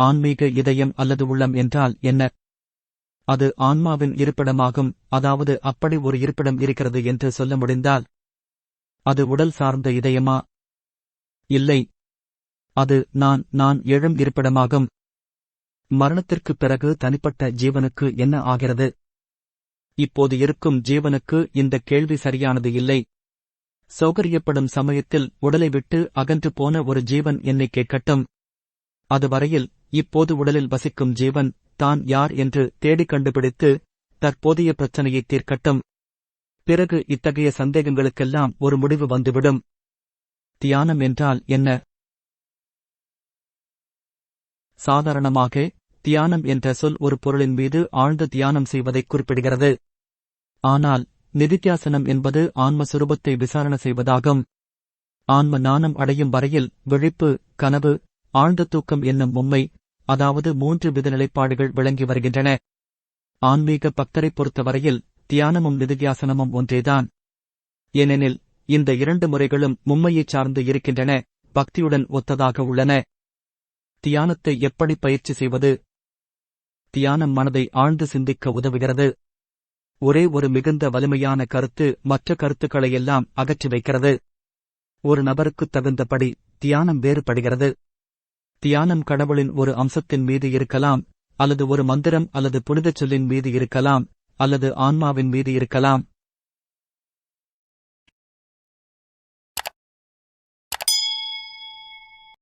ஆன்மீக இதயம் அல்லது உள்ளம் என்றால் என்ன? அது ஆன்மாவின் இருப்பிடமாகும் அதாவது அப்படி ஒரு இருப்பிடம் இருக்கிறது என்று சொல்ல முடிந்தால் அது உடல் சார்ந்த இதயமா? இல்லை. அது நான் நான் எழும் இருப்பிடமாகும். மரணத்திற்குப் பிறகு தனிப்பட்ட ஜீவனுக்கு என்ன ஆகிறது? இப்போது இருக்கும் ஜீவனுக்கு இந்த கேள்வி சரியானது இல்லை. சௌகரியப்படும் சமயத்தில் உடலை விட்டு அகன்று போன ஒரு ஜீவன் என்னை கேட்கட்டும். அதுவரையில் இப்போது உடலில் வசிக்கும் ஜீவன் தான் யார் என்று தேடிக் கண்டுபிடித்து தற்போதைய பிரச்சனையை தீர்க்கட்டும். பிறகு இத்தகைய சந்தேகங்களுக்கெல்லாம் ஒரு முடிவு வந்துவிடும். தியானம் என்றால் என்ன? சாதாரணமாக தியானம் என்ற சொல் ஒரு பொருளின் மீது ஆழ்ந்த தியானம் செய்வதை குறிப்பிடுகிறது. ஆனால் நிதித்தியாசனம் என்பது ஆன்ம சுரூபத்தை விசாரணை செய்வதாகும். ஆன்ம நாணம் அடையும் வரையில் விழிப்பு கனவு ஆழ்ந்த தூக்கம் என்னும் உண்மை அதாவது மூன்று வித நிலைப்பாடுகள் விளங்கி வருகின்றன. ஆன்மீக பக்தரைப் பொறுத்தவரையில் தியானமும் நிதித்தியாசனமும் ஒன்றேதான். ஏனெனில் இந்த இரண்டு முறைகளும் மும்மையைச் சார்ந்து இருக்கின்றன பக்தியுடன் ஒத்ததாக உள்ளன. தியானத்தை எப்படி பயிற்சி செய்வது? தியானம் மனதை ஆழ்ந்து சிந்திக்க உதவுகிறது. ஒரே ஒரு மிகுந்த வலிமையான கருத்து மற்ற கருத்துக்களையெல்லாம் அகற்றி வைக்கிறது. ஒரு நபருக்குத் தகுந்தபடி தியானம் வேறுபடுகிறது. தியானம் கடவுளின் ஒரு அம்சத்தின் மீது இருக்கலாம் அல்லது ஒரு மந்திரம் அல்லது புனிதச் சொல்லின் மீது இருக்கலாம் அல்லது ஆன்மாவின் மீது இருக்கலாம்.